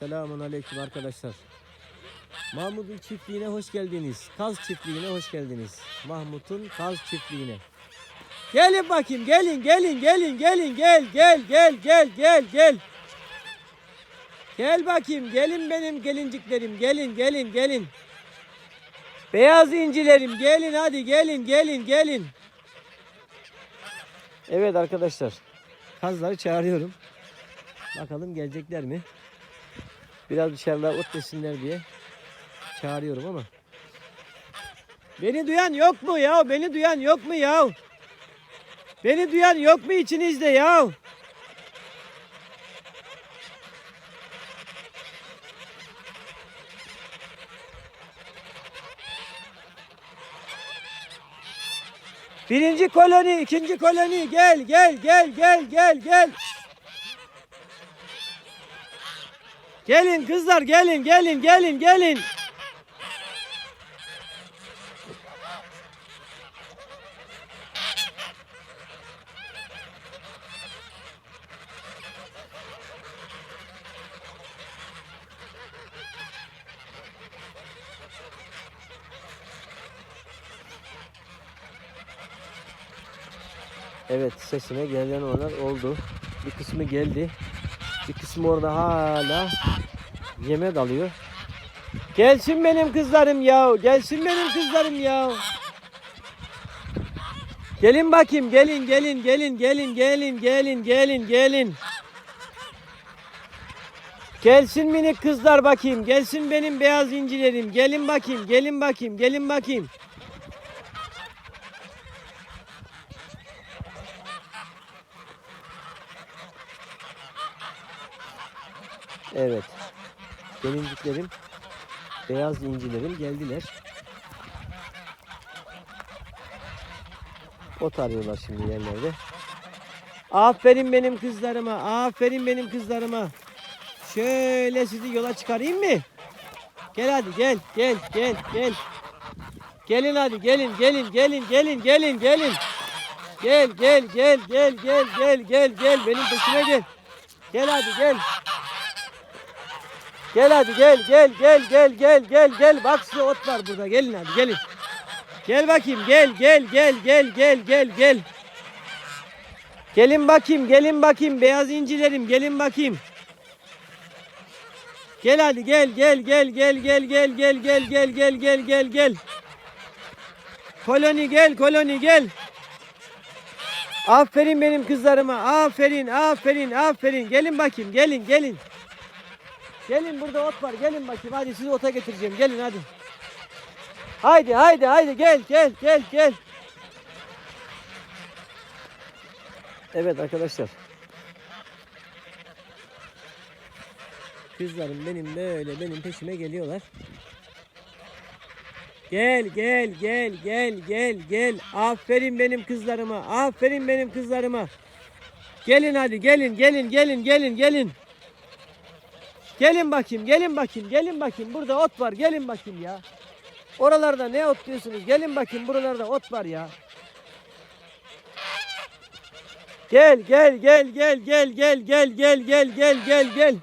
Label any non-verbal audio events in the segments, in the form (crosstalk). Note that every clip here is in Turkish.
Selamun aleyküm arkadaşlar. Mahmut'un çiftliğine hoş geldiniz. Kaz çiftliğine hoş geldiniz. Mahmut'un kaz çiftliğine. Gelin bakayım gelin gelin gelin gelin gel gel gel gel gel gel. Gel bakayım gelin benim gelinciklerim gelin gelin gelin. Beyaz incilerim gelin hadi gelin gelin gelin. Evet arkadaşlar. Kazları çağırıyorum. Bakalım gelecekler mi? Biraz dışarıda ot yesinler diye çağırıyorum ama. Beni duyan yok mu ya? Beni duyan yok mu ya? Beni duyan yok mu içinizde ya? Birinci koloni, ikinci koloni gel gel gel gel gel gel. Gelin kızlar gelin gelin gelin gelin. Evet sesime gelen onlar oldu. Bir kısmı geldi. Bir kısmı orada hala yeme dalıyor. Gelsin benim kızlarım ya. Gelsin benim kızlarım ya. Gelin bakayım gelin gelin gelin gelin gelin gelin gelin gelin. Gelsin minik kızlar bakayım. Gelsin benim beyaz incilerim. Gelin bakayım. Gelin bakayım. Gelin bakayım. Evet. Gelinciklerim, beyaz incilerim geldiler. Ot arıyorlar şimdi yerlerde. Aferin benim kızlarıma, aferin benim kızlarıma. Şöyle sizi yola çıkarayım mı? Gel hadi gel, gel, gel, gel. Gelin hadi gelin, gelin, gelin, gelin, gelin, gelin. Gel, gel, gel, gel, gel, gel, gel, gel. Benim peşime gel. Gel hadi gel. Gel hadi gel gel gel gel gel gel gel bak size ot var burada gelin hadi gelin. Gel bakayım gel gel gel gel gel gel gel. Gelin bakayım gelin bakayım beyaz incilerim gelin bakayım. Gel hadi gel gel gel gel gel gel gel gel gel gel gel gel gel. Koloni gel koloni gel. Aferin benim kızlarıma aferin aferin aferin gelin bakayım gelin gelin. Gelin burada ot var. Gelin bakayım. Hadi sizi ota getireceğim. Gelin hadi. Haydi haydi haydi gel gel gel gel. Evet arkadaşlar. Kızlarım benim böyle benim peşime geliyorlar. Gel gel gel gel gel gel. Aferin benim kızlarıma. Aferin benim kızlarıma. Gelin hadi gelin gelin gelin gelin gelin. Gelin bakayım, gelin bakayım, gelin bakayım. Burada ot var, gelin bakayım ya. Oralarda ne ot diyorsunuz? Gelin bakayım, buralarda ot var ya. Gel, gel, gel, gel, gel, gel, gel, gel, gel, gel, gel, gel.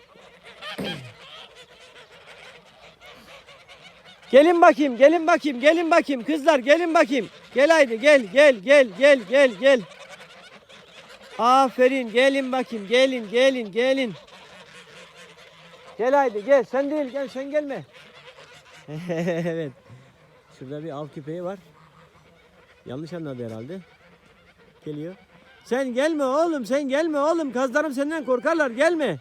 Gelin bakayım, gelin bakayım, gelin bakayım. Kızlar gelin bakayım. Gel haydi, gel, gel, gel, gel, gel, gel. Aferin, gelin bakayım, gelin, gelin, gelin. Gel haydi gel. Sen değil gel sen gelme. (laughs) evet. Şurada bir av köpeği var. Yanlış anladı herhalde. Geliyor. Sen gelme oğlum sen gelme oğlum. Kazlarım senden korkarlar gelme.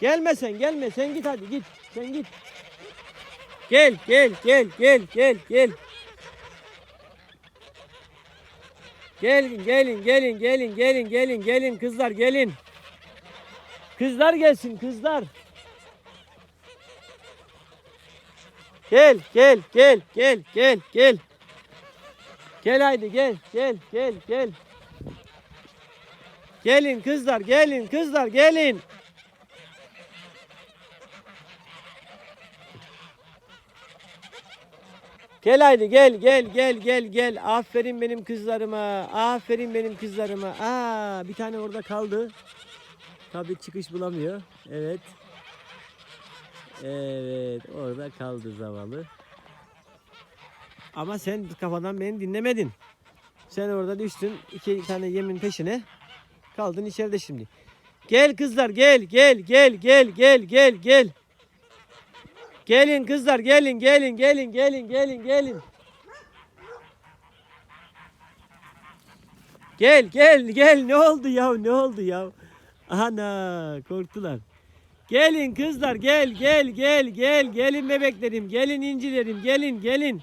Gelme sen gelme. Sen git hadi git. Sen git. Gel gel gel gel gel gel. Gelin gelin gelin gelin gelin gelin gelin kızlar gelin. Kızlar gelsin kızlar. Gel gel gel gel gel gel. Gel haydi gel gel gel gel. Gelin kızlar gelin kızlar gelin. Gel haydi gel gel gel gel gel. Aferin benim kızlarıma. Aferin benim kızlarıma. Aa bir tane orada kaldı. Tabii çıkış bulamıyor. Evet. Evet orada kaldı zavallı. Ama sen kafadan beni dinlemedin. Sen orada düştün iki tane yemin peşine. Kaldın içeride şimdi. Gel kızlar gel gel gel gel gel gel gel. Gelin kızlar gelin gelin gelin gelin gelin gelin. Gel gel gel ne oldu ya ne oldu ya? Ana korktular. Gelin kızlar gel gel gel gel gelin bebeklerim gelin incilerim gelin gelin.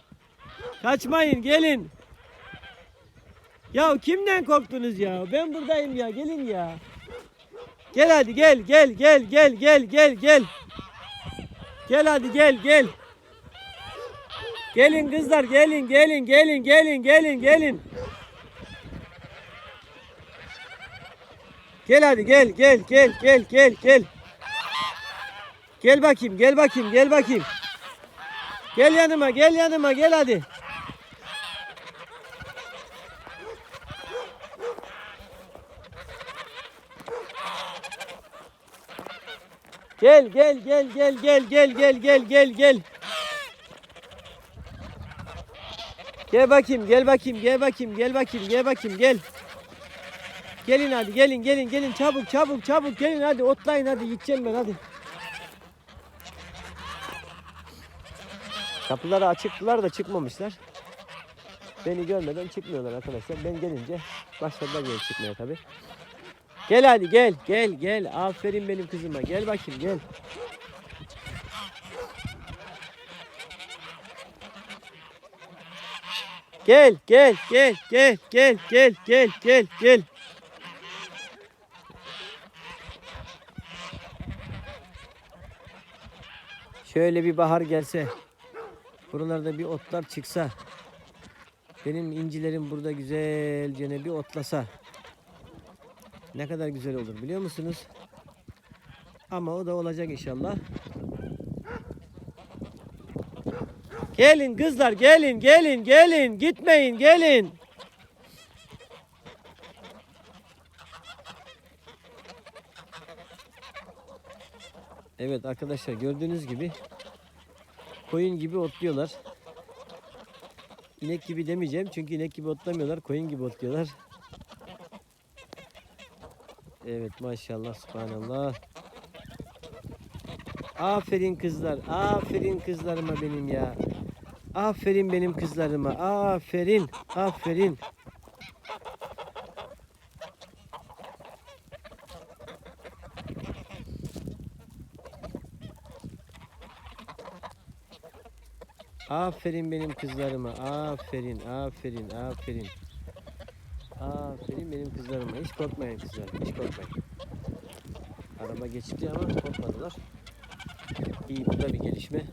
Kaçmayın gelin. Ya kimden korktunuz ya? Ben buradayım ya gelin ya. Gel hadi gel gel gel gel gel gel gel. Gel hadi gel gel. Gelin kızlar gelin gelin gelin gelin gelin gelin. Gel hadi gel gel gel gel gel gel. Gel bakayım gel bakayım gel bakayım. Gel yanıma gel yanıma gel hadi. Gel gel gel gel gel gel gel gel gel gel. Gel bakayım gel bakayım gel bakayım gel bakayım gel bakayım gel. Gelin hadi gelin gelin gelin çabuk çabuk çabuk gelin hadi otlayın hadi gideceğim ben hadi. Kapıları açıktılar da çıkmamışlar. Beni görmeden çıkmıyorlar arkadaşlar. Ben gelince başladılar geri çıkmaya tabi. Gel hadi gel gel gel. Aferin benim kızıma. Gel bakayım gel. Gel gel gel gel gel gel gel gel gel. Şöyle bir bahar gelse. Buralarda bir otlar çıksa. Benim incilerim burada güzelce bir otlasa. Ne kadar güzel olur biliyor musunuz? Ama o da olacak inşallah. Gelin kızlar gelin gelin gelin gitmeyin gelin. Evet arkadaşlar gördüğünüz gibi koyun gibi otluyorlar. İnek gibi demeyeceğim çünkü inek gibi otlamıyorlar koyun gibi otluyorlar. Evet maşallah subhanallah. Aferin kızlar. Aferin kızlarıma benim ya. Aferin benim kızlarıma. Aferin. Aferin. Aferin benim kızlarıma. Aferin. Aferin. Aferin. Aferin benim kızlarıma. Hiç korkmayın kızlar. Hiç korkmayın. Araba geçti ama korkmadılar. İyi bu da bir gelişme.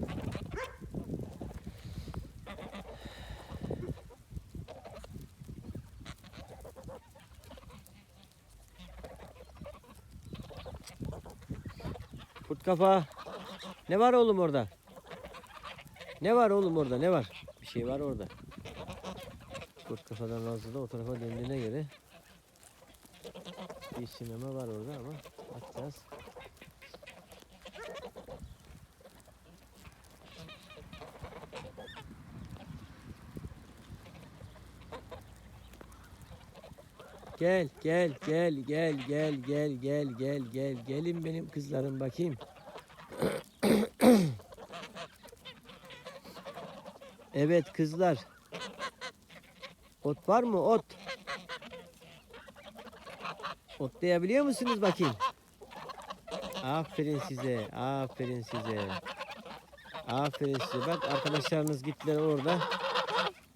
Kurt kafa. Ne var oğlum orada? Ne var oğlum orada? Ne var? Bir şey var orada. Kurt kafadan fazla da o tarafa döndüğüne göre bir sinema var orada ama bakacağız. Gel gel gel gel gel gel gel gel gelin benim kızlarım bakayım. Evet kızlar. Ot var mı ot? Otlayabiliyor musunuz bakayım? Aferin size, aferin size. Aferin size. Bak arkadaşlarınız gittiler orada.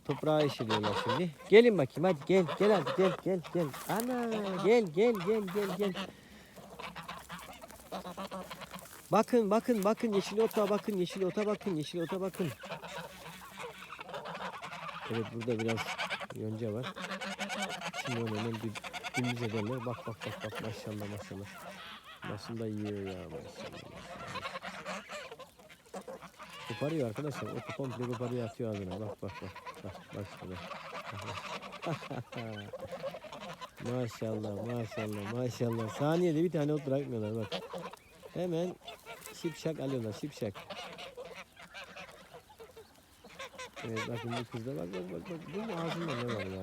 Toprağa işiliyorlar şimdi. Gelin bakayım hadi gel gel hadi gel gel gel. Ana gel gel gel gel gel. Bakın bakın bakın yeşil ota bakın yeşil ota bakın yeşil ota bakın. Evet burada biraz yonca var. Şimdi onu hemen bir dümdüz ederler. Bak bak bak bak maşallah maşallah. Nasıl da yiyor ya maşallah. Koparıyor arkadaşlar. Otu komple koparıyor atıyor ağzına. Bak bak bak. Bak bak şurada. (laughs) maşallah maşallah maşallah. Saniyede bir tane ot bırakmıyorlar bak. Hemen şipşak alıyorlar şipşak. Evet bakın bu kızda bak bak bak bak. Bunun ağzında ne var ya?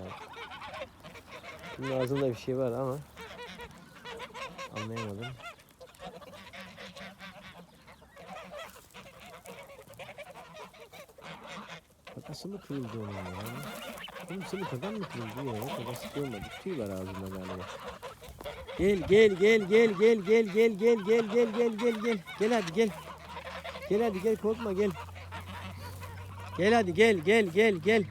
Bunun ağzında bir şey var ama anlayamadım. Kakası mı kırıldı onun ya? Oğlum senin kakan mı kırıldı ya? Kakası kırılmadı. Tüy var ağzında galiba. Gel gel gel gel gel gel gel gel gel gel gel gel gel gel hadi gel. Gel hadi gel korkma gel. Gel hadi gel gel gel gel.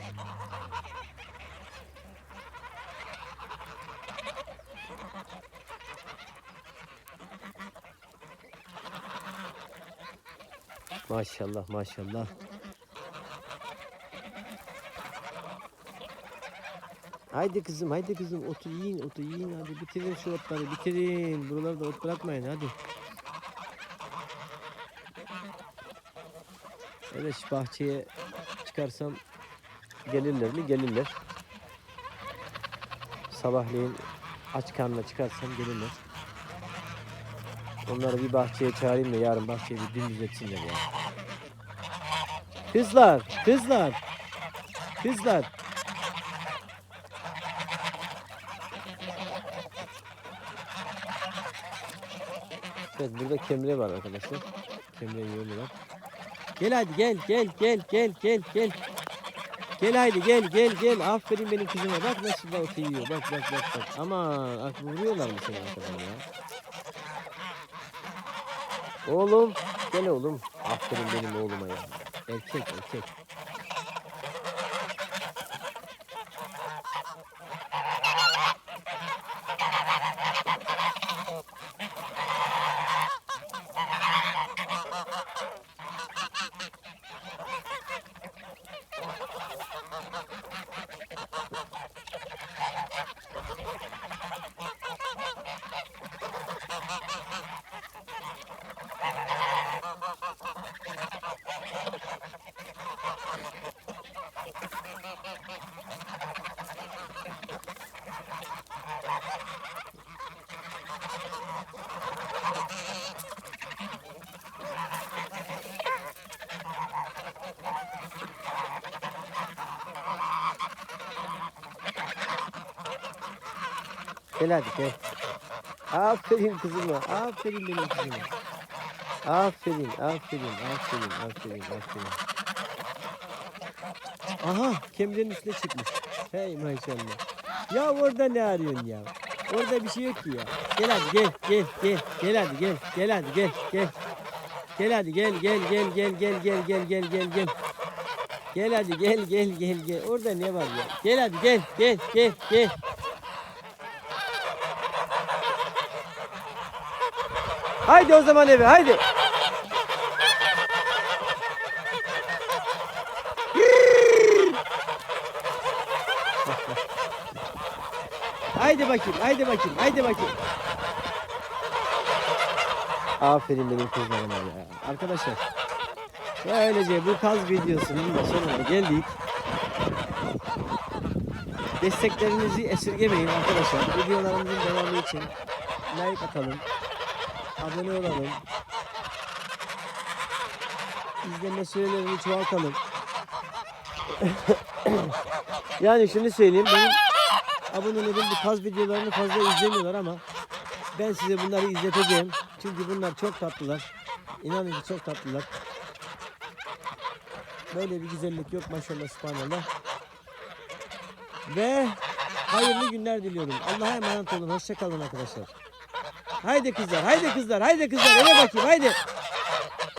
Maşallah maşallah. Haydi kızım haydi kızım otu yiyin otu yiyin hadi bitirin şu otları bitirin. Buralarda ot bırakmayın hadi. Evet bahçeye çıkarsam gelirler mi? Gelirler. Sabahleyin aç karnına çıkarsam gelirler. Onları bir bahçeye çağırayım da yarın bahçeyi bir dümdüz etsinler ya. Kızlar, kızlar, kızlar. Evet burada kemre var arkadaşlar. Kemre yiyorlar. Gel hadi gel gel gel gel gel gel. Gel haydi gel gel gel. Aferin benim kızıma. Bak nasıl otu yiyor. Bak bak bak bak. Aman ak vuruyorlar mı seni arkadan ya? Oğlum gel oğlum. Aferin benim oğluma ya. Erkek erkek. Gel hadi gel. Aferin kızıma. Aferin benim kızıma. Aferin, aferin, aferin, aferin, aferin. Aha, kemrenin üstüne çıkmış. Hey maşallah. Ya orada ne arıyorsun ya? Orada bir şey yok ki ya. Gel hadi gel, gel, gel. Gel hadi gel, gel hadi gel, gel. Gel hadi gel, gel, gel, gel, gel, gel, gel, gel, gel, gel. Gel hadi gel, gel, gel, gel. Orada ne var ya? Gel hadi gel, gel, gel, gel. Haydi o zaman eve haydi. haydi bakayım, haydi bakayım, haydi bakayım. Aferin benim kızlarıma ya. Arkadaşlar, böylece bu kaz videosunun da sonuna geldik. Desteklerinizi esirgemeyin arkadaşlar. Videolarımızın devamı için like atalım, abone olalım. İzleme sürelerini çoğaltalım. (laughs) yani şunu söyleyeyim benim abonelerim bu tarz videolarını fazla izlemiyorlar ama ben size bunları izleteceğim. Çünkü bunlar çok tatlılar. İnanın ki çok tatlılar. Böyle bir güzellik yok maşallah subhanallah. Ve hayırlı günler diliyorum. Allah'a emanet olun. Hoşça kalın arkadaşlar. Haydi kızlar, haydi kızlar, haydi kızlar. Eve bakayım, haydi.